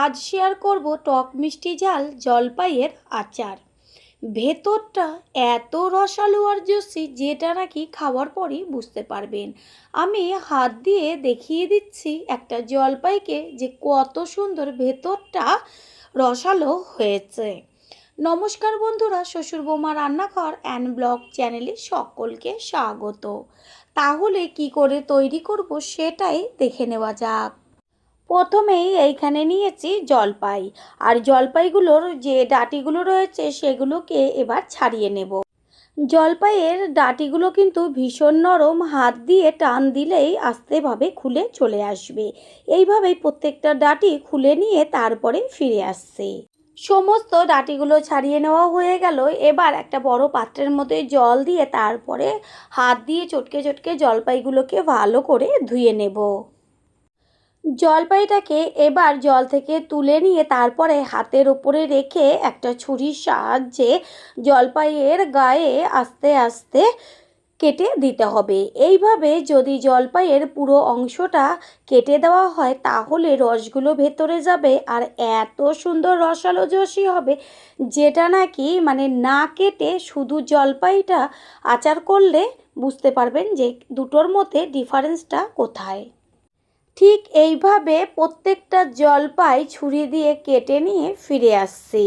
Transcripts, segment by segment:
আজ শেয়ার করব টক মিষ্টি ঝাল জলপাইয়ের আচার। ভেতরটা এত রসালো আর জুসি যেটা নাকি খাওয়ার পরই বুঝতে পারবেন। আমি হাত দিয়ে দেখিয়ে দিচ্ছি একটা জলপাইকে যে কত সুন্দর ভেতরটা রসালো হয়েছে। নমস্কার বন্ধুরা, শ্বশুর বৌমা রান্নাঘর অ্যান্ড ব্লগ চ্যানেলে সকলকে স্বাগত। তাহলে কি করে তৈরি করব সেটাই দেখে নেওয়া যাক। প্রথমেই এইখানে নিয়েছি জলপাই। আর জলপাইগুলোর যে ডাটিগুলো রয়েছে সেগুলোকে এবার ছাড়িয়ে নেব। জলপাইয়ের ডাটিগুলো কিন্তু ভীষণ নরম, হাত দিয়ে টান দিলেই আস্তেভাবে খুলে চলে আসবে। এইভাবেই প্রত্যেকটা ডাটি খুলে নিয়ে তারপরে ফিরে আসছে। সমস্ত ডাটিগুলো ছাড়িয়ে নেওয়া হয়ে গেল। এবার একটা বড় পাত্রের মধ্যে জল দিয়ে তারপরে হাত দিয়ে চটকে চটকে জলপাইগুলোকে ভালো করে ধুয়ে নেব। জলপাইটাকে এবার জল থেকে তুলে নিয়ে তারপরে হাতের ওপরে রেখে একটা ছুরির সাহায্যে জলপাইয়ের গায়ে আস্তে আস্তে কেটে দিতে হবে। এইভাবে যদি জলপাইয়ের পুরো অংশটা কেটে দেওয়া হয়, তাহলে রসগুলো ভেতরে যাবে আর এত সুন্দর রসালো জসি হবে যেটা নাকি মানে না কেটে শুধু জলপাইটা আচার করলে বুঝতে পারবেন যে দুটোর মধ্যে ডিফারেন্সটা কোথায়। ঠিক এইভাবে প্রত্যেকটা জলপাই ছুরি দিয়ে কেটে নিয়ে ফিরে আসছি।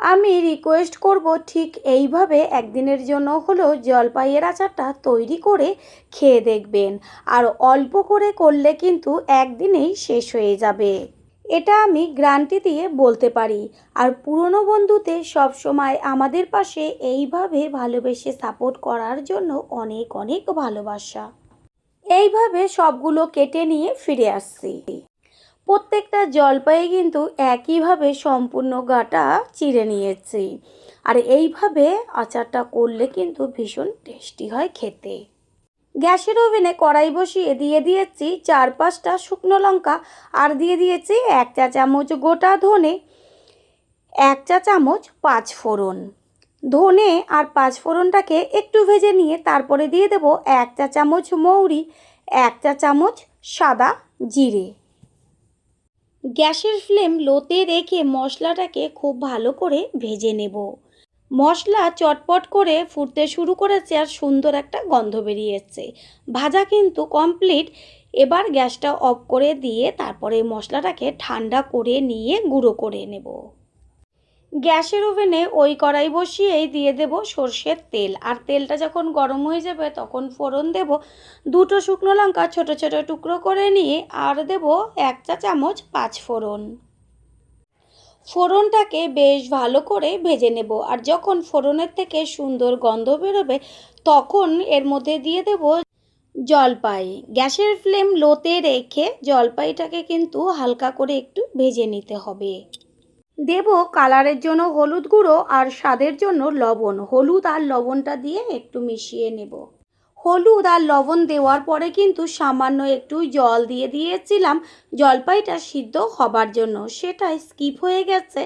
আমি রিকোয়েস্ট করব ঠিক এইভাবে একদিনের জন্য হলেও জলপাইয়ের আচারটা তৈরি করে খেয়ে দেখবেন। আর অল্প করে করলে কিন্তু একদিনেই শেষ হয়ে যাবে। এটা আমি গ্রান্টি দিয়ে বলতে পারি। আর পুরনো বন্ধুতে সবসময় আমাদের পাশে এইভাবে ভালোবেসে সাপোর্ট করার জন্য অনেক অনেক ভালোবাসা। এইভাবে সবগুলো কেটে নিয়ে ফিরে আসছি। প্রত্যেকটা জলপাই কিন্তু একইভাবে সম্পূর্ণ গাটা চিড়ে নিয়েছি। আর এইভাবে আচারটা করলে কিন্তু ভীষণ টেস্টি হয় খেতে। গ্যাসের ওভেনে কড়াই বসিয়ে দিয়ে দিয়েছি চার পাঁচটা শুকনো লঙ্কা আর দিয়ে দিয়েছি এক চা চামচ গোটা ধনে, এক চা চামচ পাঁচ ফোড়ন ধনে আর পাঁচ ফোড়নটাকে একটু ভেজে নিয়ে তারপরে দিয়ে দেব এক চা চামচ মৌরি, এক চা চামচ সাদা জিরে। গ্যাসের ফ্লেম লোতে রেখে মশলাটাকে খুব ভালো করে ভেজে নেব। মশলা চটপট করে ফুটতে শুরু করেছে আর সুন্দর একটা গন্ধ বেরিয়েছে। ভাজা কিন্তু কমপ্লিট। এবার গ্যাসটা অফ করে দিয়ে তারপরে মশলাটাকে ঠান্ডা করে নিয়ে গুঁড়ো করে নেব। গ্যাসের ওভেনে ওই কড়াই বসিয়েই দিয়ে দেব সর্ষের তেল। আর তেলটা যখন গরম হয়ে যাবে, তখন ফোড়ন দেব দুটো শুকনো লঙ্কা ছোট ছোট টুকরো করে নিয়ে, আর দেব এক চা চামচ পাঁচ ফোড়ন। ফোড়নটাকে বেশ ভালো করে ভেজে নেব। আর যখন ফোড়নের থেকে সুন্দর গন্ধ বেরোবে, তখন এর মধ্যে দিয়ে দেব জলপাই। গ্যাসের ফ্লেম লোতে রেখে জলপাইটাকে কিন্তু হালকা করে একটু ভেজে নিতে হবে। দেব কালারের জন্য হলুদ গুঁড়ো আর স্বাদের জন্য লবণ। হলুদ আর লবণটা দিয়ে একটু মিশিয়ে নেব। হলুদ আর লবণ দেওয়ার পরে কিন্তু সামান্য একটু জল দিয়ে দিয়েছিলাম। জলপাইটা সিদ্ধ হবার জন্য। সেটা স্কিপ হয়ে গেছে।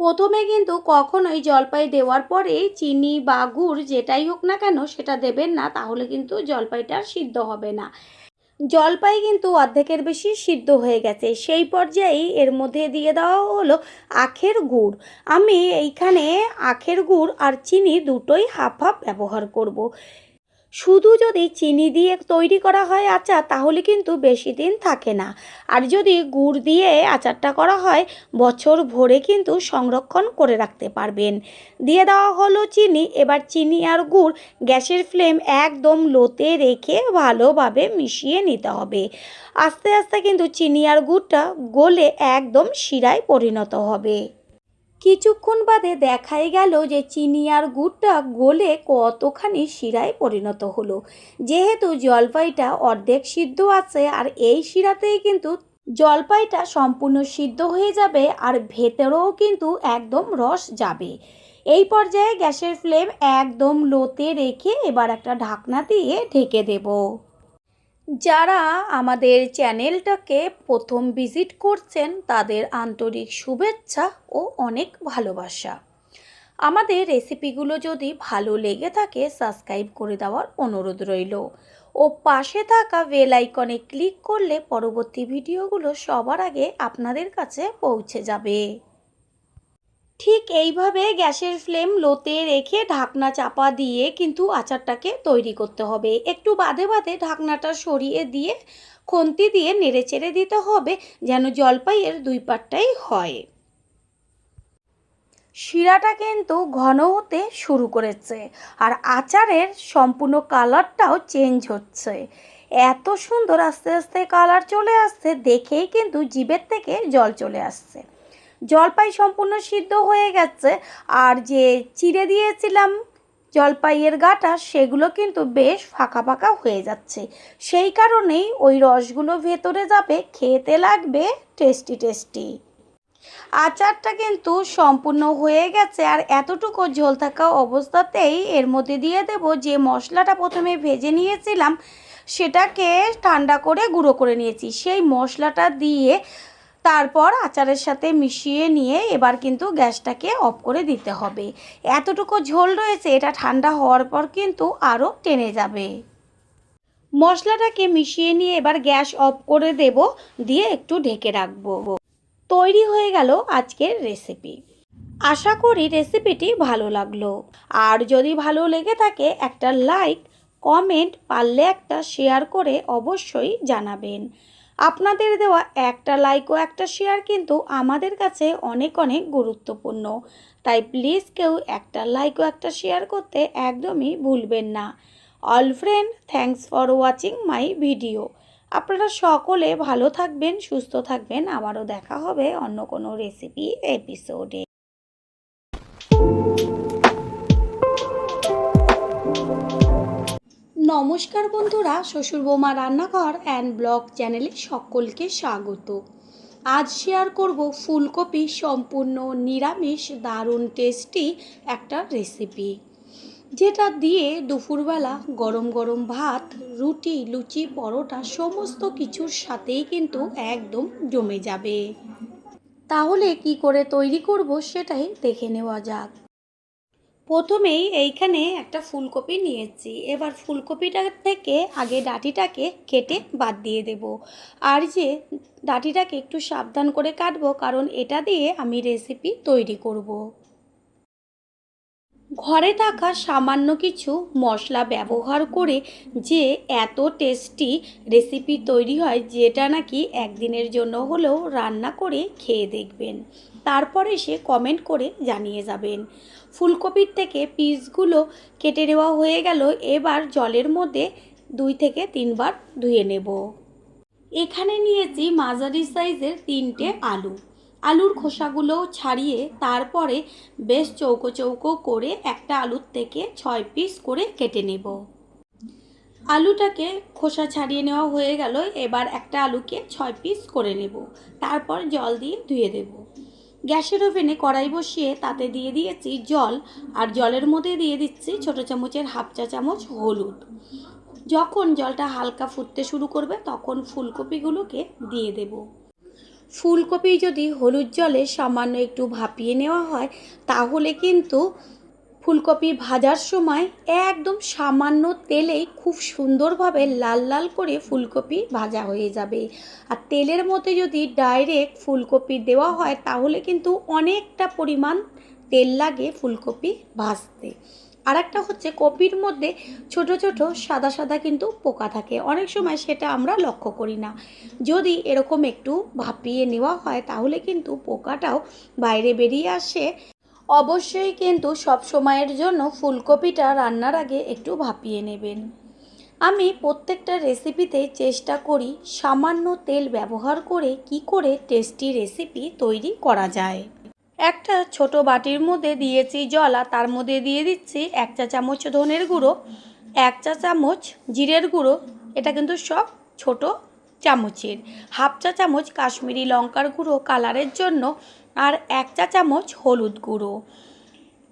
প্রথমে কিন্তু কখনোই জলপাই দেওয়ার পরে চিনি বা গুড় যেটাই হোক না কেন সেটা দেবেন না, তাহলে কিন্তু জলপাইটা সিদ্ধ হবে না। জলপাই কিন্তু অর্ধেকের বেশি সিদ্ধ হয়ে গেছে সেই পর্যায়েই এর মধ্যে দিয়ে দেওয়া হলো আখের গুড় আমি এইখানে আখের গুড় আর চিনি দুটোই হাফ হাফ ব্যবহার করব। শুধু যদি চিনি দিয়ে তৈরি করা হয় আচার, তাহলে কিন্তু বেশি দিন থাকে না। আর যদি গুড় দিয়ে আচারটা করা হয়, বছর ভরে কিন্তু সংরক্ষণ করে রাখতে পারবেন। দিয়ে দেওয়া হলো চিনি। এবার চিনি আর গুড় গ্যাসের ফ্লেম একদম লোতে রেখে ভালোভাবে মিশিয়ে নিতে হবে। আস্তে আস্তে কিন্তু চিনি আর গুড়টা গলে একদম শিরায় পরিণত হবে। কিছুক্ষণ বাদে দেখাই গেল যে চিনি আর গুড়টা গলে কতখানি শিরায় পরিণত হলো। যেহেতু জলপাইটা অর্ধেক সিদ্ধ আছে আর এই শিরাতেই কিন্তু জলপাইটা সম্পূর্ণ সিদ্ধ হয়ে যাবে আর ভেতরেও কিন্তু একদম রস যাবে। এই পর্যায়ে গ্যাসের ফ্লেম একদম লোতে রেখে এবার একটা ঢাকনা দিয়ে ঢেকে দেবো। যারা আমাদের চ্যানেলটাকে প্রথম ভিজিট করছেন, তাদের আন্তরিক শুভেচ্ছা ও অনেক ভালোবাসা। আমাদের রেসিপিগুলো যদি ভালো লেগে থাকে, সাবস্ক্রাইব করে দেওয়ার অনুরোধ রইল। ও পাশে থাকা বেল আইকনে ক্লিক করলে পরবর্তী ভিডিওগুলো সবার আগে আপনাদের কাছে পৌঁছে যাবে। ঠিক এইভাবে গ্যাসের ফ্লেম লোতে রেখে ঢাকনা চাপা দিয়ে কিন্তু আচারটাকে তৈরি করতে হবে। একটু বাদে বাদে ঢাকনাটা সরিয়ে দিয়ে খুন্তি দিয়ে নেড়ে চেড়ে দিতে হবে যেন জলপাইয়ের দুই পাটটাই হয়। শিরাটা কিন্তু ঘন হতে শুরু করেছে আর আচারের সম্পূর্ণ কালারটাও চেঞ্জ হচ্ছে। এত সুন্দর আস্তে আস্তে কালার চলে আসছে দেখেই কিন্তু জিভের থেকে জল চলে আসছে। জলপাই সম্পূর্ণ সিদ্ধ হয়ে গেছে। আর যে চিড়ে দিয়েছিলাম জলপাইয়ের গাটা, সেগুলো কিন্তু বেশ ফাঁকা ফাঁকা হয়ে যাচ্ছে। সেই কারণেই ওই রসগুলো ভেতরে যাবে, খেতে লাগবে, টেস্টি টেস্টি। আচারটা কিন্তু সম্পূর্ণ হয়ে গেছে, আর এতটুকু ঝোল থাকা অবস্থাতেই এর মধ্যে দিয়ে দেব যে মশলাটা প্রথমে ভেজে নিয়েছিলাম, সেটাকে ঠান্ডা করে গুঁড়ো করে নিয়েছি। সেই মশলাটা দিয়ে তারপর আচারের সাথে মিশিয়ে নিয়ে এবার কিন্তু গ্যাসটাকে অফ করে দিতে হবে। এতটুকু ঝোল রয়েছে, এটা ঠান্ডা হওয়ার পর কিন্তু আরও টেনে যাবে। মশলাটাকে মিশিয়ে নিয়ে এবার গ্যাস অফ করে দেব, দিয়ে একটু ঢেকে রাখব। তৈরি হয়ে গেল আজকের রেসিপি। আশা করি রেসিপিটি ভালো লাগল। আর যদি ভালো লেগে থাকে, একটা লাইক, কমেন্ট, পারলে একটা শেয়ার করে অবশ্যই জানাবেন। আপনাদের দেওয়া একটা লাইক ও একটা শেয়ার কিন্তু আমাদের কাছে অনেক অনেক গুরুত্বপূর্ণ। তাই প্লিজ কেউ একটা লাইক ও একটা শেয়ার করতে একদমই ভুলবেন না। All friend thanks for watching my video আপনারা সকলে ভালো থাকবেন, সুস্থ থাকবেন। আবারও দেখা হবে অন্য কোনো রেসিপি এপিসোডে নমস্কার বন্ধুরা, শ্বশুর বৌমা রান্নাঘর অ্যান্ড ব্লগ চ্যানেলে সকলকে স্বাগত। আজ শেয়ার করব ফুলকপি সম্পূর্ণ নিরামিষ, দারুণ টেস্টি একটা রেসিপি যেটা দিয়ে দুপুরবেলা গরম গরম ভাত, রুটি, লুচি, পরোটা সমস্ত কিছুর সাথেই কিন্তু একদম জমে যাবে। তাহলে কি করে তৈরি করব সেটাই দেখে নেওয়া যাক। প্রথমেই এইখানে একটা ফুলকপি নিয়েছি। এবার ফুলকপিটা থেকে আগে ডাঁটিটাকে কেটে বাদ দিয়ে দেব। আর যে ডাঁটিটাকে একটু সাবধান করে কাটবো, কারণ এটা দিয়ে আমি রেসিপি তৈরি করব। ঘরে থাকা সামান্য কিছু মশলা ব্যবহার করে যে এত টেস্টি রেসিপি তৈরি হয়, যেটা নাকি একদিনের জন্য হলেও রান্না করে খেয়ে দেখবেন। তারপরে সে কমেন্ট করে জানিয়ে যাবেন। ফুলকপির থেকে পিসগুলো কেটে নেওয়া হয়ে গেল। এবার জলের মধ্যে দুই থেকে তিনবার ধুয়ে নেব। এখানে নিয়েছি মাঝারি সাইজের তিনটে আলু। আলুর খোসাগুলো ছাড়িয়ে তারপরে বেশ চৌকো চৌকো করে একটা আলুর থেকে ছয় পিস করে কেটে নেব। আলুটাকে খোসা ছাড়িয়ে নেওয়া হয়ে গেল। এবার একটা আলুকে ছয় পিস করে নেব। তারপর জল দিয়ে ধুয়ে দেব। গ্যাসের ওভেনে কড়াই বসিয়ে তাতে দিয়ে দিয়েছি জল, আর জলের মধ্যে দিয়ে দিচ্ছি ছোট চামচের হাফ চা চামচ হলুদ। যখন জলটা হালকা ফুটতে শুরু করবে, তখন ফুলকপিগুলোকে দিয়ে দেব। ফুলকপি যদি হলুদ জলে সামান্য একটু ভাপিয়ে নেওয়া হয়, তাহলে কিন্তু ফুলকপি ভাজার সময় একদম সামান্য তেলেই খুব সুন্দরভাবে লাল লাল করে ফুলকপি ভাজা হয়ে যাবে। আর তেলের মধ্যে যদি ডাইরেক্ট ফুলকপি দেওয়া হয়, তাহলে কিন্তু অনেকটা পরিমাণ তেল লাগে ফুলকপি ভাজতে। আর একটা হচ্ছে কপির মধ্যে ছোট ছোট সাদা সাদা কিন্তু পোকা থাকে। অনেক সময় সেটা আমরা লক্ষ্য করি না। যদি এরকম একটু ভাপিয়ে নেওয়া হয়, তাহলে কিন্তু পোকাটাও বাইরে বেরিয়ে আসে। অবশ্যই কিন্তু সব সময়ের জন্য ফুলকপিটা রান্নার আগে একটু ভাপিয়ে নেবেন। আমি প্রত্যেকটা রেসিপিতে চেষ্টা করি সামান্য তেল ব্যবহার করে কি করে টেস্টি রেসিপি তৈরি করা যায়। একটা ছোট বাটির মধ্যে দিয়েছি জল আর তার মধ্যে দিয়ে দিচ্ছি এক চা চামচ ধনের গুঁড়ো, এক চা চামচ জিরের গুঁড়ো, এটা কিন্তু সব ছোট চামচের। হাফ চা চামচ কাশ্মীরি লঙ্কার গুঁড়ো কালারের জন্য আর এক চা চামচ হলুদ গুঁড়ো।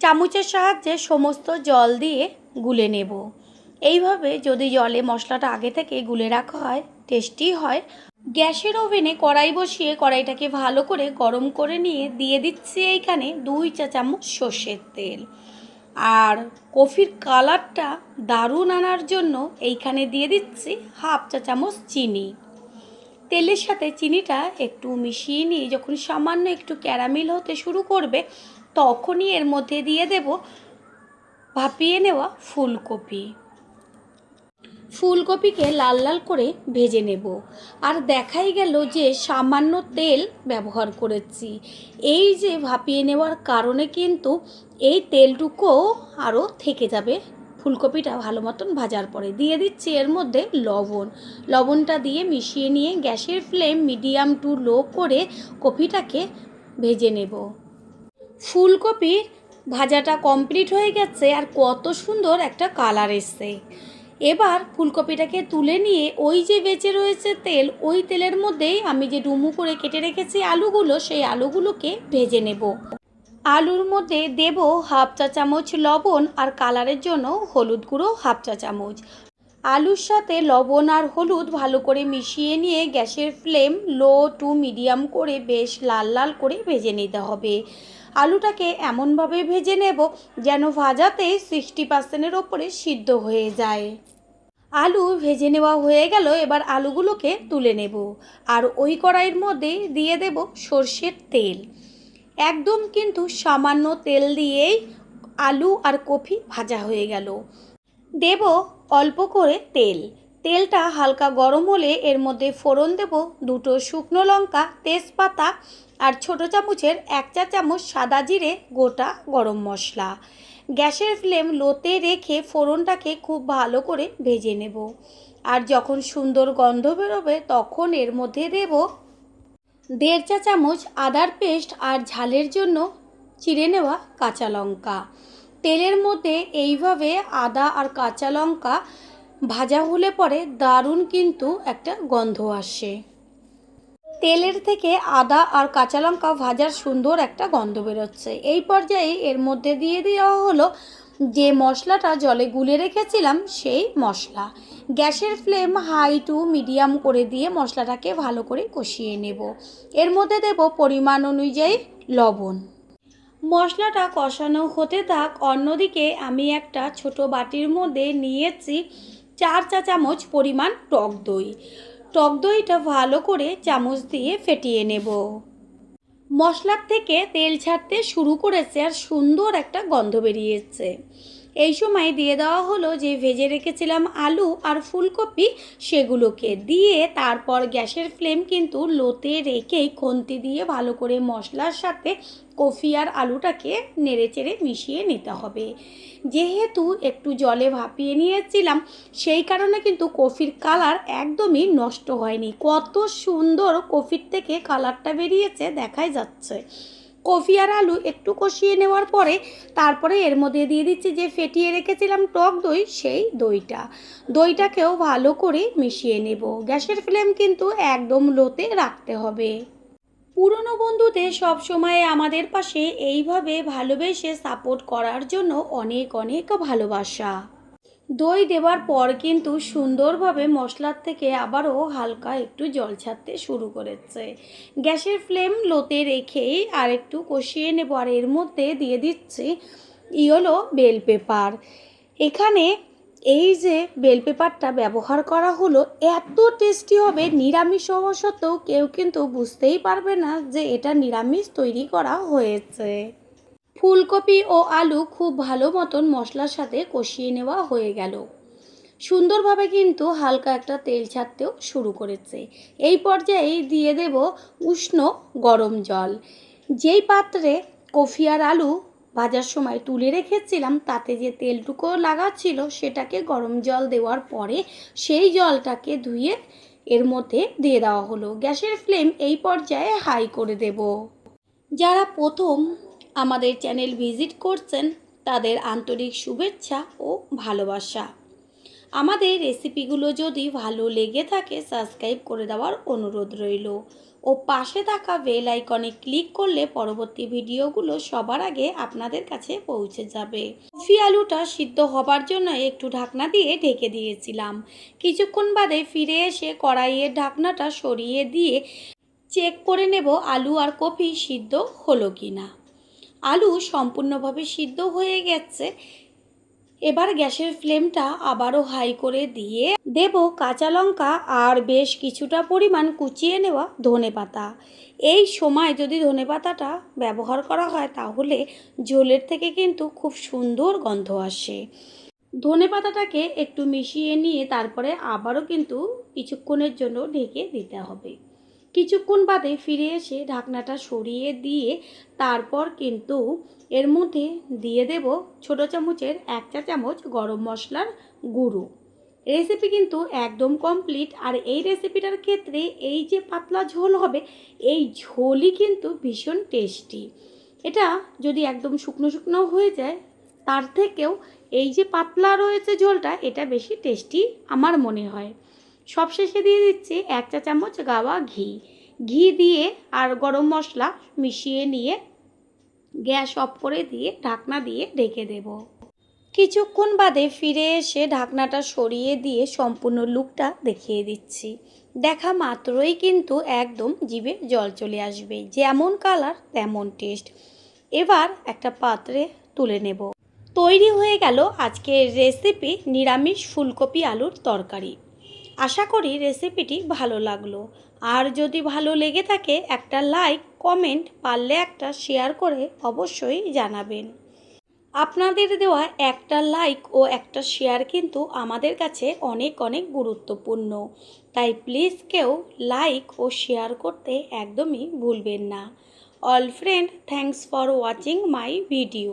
চামচের সাহায্যে সমস্ত জল দিয়ে গুলে নেব। এইভাবে যদি জলে মশলাটা আগে থেকে গুলে রাখা হয় টেস্টি হয়, গ্যাসের ওভেনে কড়াই বসিয়ে কড়াইটাকে ভালো করে গরম করে নিয়ে দিয়ে দিচ্ছি এইখানে দুই চা চামচ সর্ষের তেল। আর কফির কালারটা দারুণ আনার জন্য এইখানে দিয়ে দিচ্ছি হাফ চা চামচ চিনি। তেলের সাথে চিনিটা একটু মিশিয়ে নিয়ে যখন সামান্য একটু ক্যারামেল হতে শুরু করবে, তখনই এর মধ্যে দিয়ে দেব ভাপিয়ে নেওয়া ফুলকপি। ফুলকপিকে লাল লাল করে ভেজে নেব। আর দেখাই গেল যে সামান্য তেল ব্যবহার করেছি। এই যে ভাপিয়ে নেওয়ার কারণে কিন্তু এই তেলটুকুও আরও থেকে যাবে ফুলকপিটা ভালো মতন ভাজার পরে দিয়ে দিচ্ছি এর মধ্যে লবণ। লবণটা দিয়ে মিশিয়ে নিয়ে গ্যাসের ফ্লেম মিডিয়াম টু লো করে কপিটাকে ভেজে নেব। ফুলকপির ভাজাটা কমপ্লিট হয়ে গেছে আর কত সুন্দর একটা কালার এসছে। এবার ফুলকপিটাকে তুলে নিয়ে ওই যে বেঁচে রয়েছে তেল, ওই তেলের মধ্যেই আমি যে ডুমু করে কেটে রেখেছি আলুগুলো, সেই আলুগুলোকে ভেজে নেব। আলুর মধ্যে দেব হাফ চা চামচ লবণ আর কালারের জন্য হলুদ গুঁড়ো হাফ চা চামচ। আলুর সাথে লবণ আর হলুদ ভালো করে মিশিয়ে নিয়ে গ্যাসের ফ্লেম লো টু মিডিয়াম করে বেশ লাল লাল করে ভেজে নিতে হবে। আলুটাকে এমনভাবে ভেজে নেব যেন ভাজাতে সিক্সটি পার্সেন্টের ওপরে সিদ্ধ হয়ে যায়। আলু ভেজে নেওয়া হয়ে গেল, এবার আলুগুলোকে তুলে নেব। আর ওই কড়াইয়ের মধ্যে দিয়ে দেব সর্ষের তেল। একদম কিন্তু সামান্য তেল দিয়েই আলু আর কফি ভাজা হয়ে গেল। দেব অল্প করে তেল। তেলটা হালকা গরম হলে এর মধ্যে ফোড়ন দেব দুটো শুকনো লঙ্কা, তেজপাতা আর ছোটো চামচের এক চা চামচ সাদা জিরে, গোটা গরম মশলা। গ্যাসের ফ্লেম লোতে রেখে ফোড়নটাকে খুব ভালো করে ভেজে নেব। আর যখন সুন্দর গন্ধ বেরোবে তখন এর মধ্যে দেব দেড় চা চামচ আদার পেস্ট আর ঝালের জন্য চিড়ে নেওয়া কাঁচা লঙ্কা। তেলের মধ্যে এইভাবে আদা আর কাঁচা লঙ্কা ভাজা হলে পরে দারুণ কিন্তু একটা গন্ধ আসে। তেলের থেকে আদা আর কাঁচা লঙ্কা ভাজার সুন্দর একটা গন্ধ বেরোচ্ছে। এই পর্যায়ে এর মধ্যে দিয়ে দেওয়া হলো যে মশলাটা জলে গুলে রেখেছিলাম, সেই মশলা। গ্যাসের ফ্লেম হাই টু মিডিয়াম করে দিয়ে মশলাটাকে ভালো করে কষিয়ে নেব। এর মধ্যে দেব পরিমাণ অনুযায়ী লবণ। মশলাটা কষানো হতে থাক, অন্যদিকে আমি একটা ছোট বাটির মধ্যে নিয়েছি চার চা চামচ পরিমাণ টক দই। টক দইটা ভালো করে চামচ দিয়ে ফেটিয়ে নেব। মশলার থেকে তেল ছাড়তে শুরু করেছে আর সুন্দর একটা গন্ধ বেরিয়েছে। এই সময় দিয়ে দেওয়া হলো যে ভেজে রেখেছিলাম আলু আর ফুলকপি সেগুলোকে। দিয়ে তারপর গ্যাসের ফ্লেম কিন্তু লোতে রেখেই খন্তি দিয়ে ভালো করে মশলার সাথে কফি আর আলুটাকে নেড়ে চেড়ে মিশিয়ে নিতে হবে। যেহেতু একটু জলে ভাপিয়ে নিয়েছিলাম, সেই কারণে কিন্তু কফির কালার একদমই নষ্ট হয়নি। কত সুন্দর কফির থেকে কালারটা বেরিয়েছে, দেখাই যাচ্ছে। কফি আর আলু একটু কষিয়ে নেওয়ার পরে তারপরে এর মধ্যে দিয়ে দিচ্ছি যে ফেটিয়ে রেখেছিলাম টক দই, সেই দইটা। দইটাকেও ভালো করে মিশিয়ে নেব। গ্যাসের ফ্লেম কিন্তু একদম লোতে রাখতে হবে। পুরনো বন্ধুদের সব সময় আমাদের পাশে এইভাবে ভালোবেসে সাপোর্ট করার জন্য অনেক অনেক ভালোবাসা। দই দেওয়ার পর কিন্তু সুন্দরভাবে মশলার থেকে আবারও হালকা একটু জল ছাড়তে শুরু করেছে। গ্যাসের ফ্লেম লোতে রেখেই আর একটু কষিয়ে নেব আর এর মধ্যে দিয়ে দিচ্ছি ইয়েলো বেল পেপার। এখানে এই যে বেল পেপারটা ব্যবহার করা হলো, এত টেস্টি হবে, নিরামিষ সত্ত্বেও কেউ কিন্তু বুঝতেই পারবে না যে এটা নিরামিষ তৈরি করা হয়েছে। ফুলকপি ও আলু খুব ভালো মতন মশলার সাথে কষিয়ে নেওয়া হয়ে গেল। সুন্দরভাবে কিন্তু হালকা একটা তেল ছাড়তেও শুরু করেছে। এই পর্যায়ে দিয়ে দেব উষ্ণ গরম জল। যেই পাত্রে কফি আর আলু ভাজার সময় তুলে রেখেছিলাম, তাতে যে তেলটুকু লাগাচ্ছিল সেটাকে গরম জল দেওয়ার পরে সেই জলটাকে ধুয়ে এর মধ্যে দিয়ে দেওয়া হলো। গ্যাসের ফ্লেম এই পর্যায়ে হাই করে দেব। যারা প্রথম আমাদের চ্যানেল ভিজিট করছেন তাদের আন্তরিক শুভেচ্ছা ও ভালোবাসা। আমাদের রেসিপিগুলো যদি ভালো লেগে থাকে, সাবস্ক্রাইব করে দেওয়ার অনুরোধ রইল। ও পাশে থাকা বেল আইকনে ক্লিক করলে পরবর্তী ভিডিওগুলো সবার আগে আপনাদের কাছে পৌঁছে যাবে। কফি আলুটা সিদ্ধ হবার জন্য একটু ঢাকনা দিয়ে ঢেকে দিয়েছিলাম। কিছুক্ষণ বাদে ফিরে এসে কড়াইয়ের ঢাকনাটা সরিয়ে দিয়ে চেক করে নেব আলু আর কফি সিদ্ধ হলো কি না আলু সম্পূর্ণভাবে সিদ্ধ হয়ে গেছে। এবার গ্যাসের ফ্লেমটা আবারও হাই করে দিয়ে দেব কাঁচা লঙ্কা আর বেশ কিছুটা পরিমাণ কুচিয়ে নেওয়া ধনে পাতা। এই সময় যদি ধনে পাতাটা ব্যবহার করা হয় তাহলে ঝোলের থেকে কিন্তু খুব সুন্দর গন্ধ আসে। ধনে পাতাটাকে একটু মিশিয়ে নিয়ে তারপরে আবারও কিন্তু কিছুক্ষণের জন্য ঢেকে দিতে হবে। কিছুক্ষণ বাদে ফিরে এসে ঢাকনাটা সরিয়ে দিয়ে তারপর কিন্তু এর মধ্যে দিয়ে দেব ছোট চামচের এক চা চামচ গরম মশলার গুঁড়ো। রেসিপি কিন্তু একদম কমপ্লিট আর এই রেসিপিটার ক্ষেত্রে এই যে পাতলা ঝোল হবে, এই ঝোলই কিন্তু ভীষণ টেস্টি এটা যদি একদম শুকনো শুকনো হয়ে যায়, তার থেকেও এই যে পাতলা রয়েছে ঝোলটা, এটা বেশি টেস্টি আমার মনে হয়। সবশেষে দিয়ে দিচ্ছি এক চা চামচ গাওয়া ঘি। ঘি দিয়ে আর গরম মশলা মিশিয়ে নিয়ে গ্যাস অফ করে দিয়ে ঢাকনা দিয়ে ঢেকে দেব। কিছুক্ষণ বাদে ফিরে এসে ঢাকনাটা সরিয়ে দিয়ে সম্পূর্ণ লুকটা দেখিয়ে দিচ্ছি। দেখা মাত্রই কিন্তু একদম জিভে জল চলে আসবে, যেমন কালার তেমন টেস্ট। এবার একটা পাত্রে তুলে নেব। তৈরি হয়ে গেল আজকের রেসিপি নিরামিষ ফুলকপি আলুর তরকারি। আশা করি রেসিপিটি ভালো লাগল। আর যদি ভালো লেগে থাকে, একটা লাইক কমেন্ট পারলে একটা শেয়ার করে অবশ্যই জানাবেন। আপনাদের দেওয়া একটা লাইক ও একটা শেয়ার কিন্তু আমাদের কাছে অনেক অনেক গুরুত্বপূর্ণ। তাই প্লিজ কেউ লাইক ও শেয়ার করতে একদমই ভুলবেন না। All friend thanks for watching my video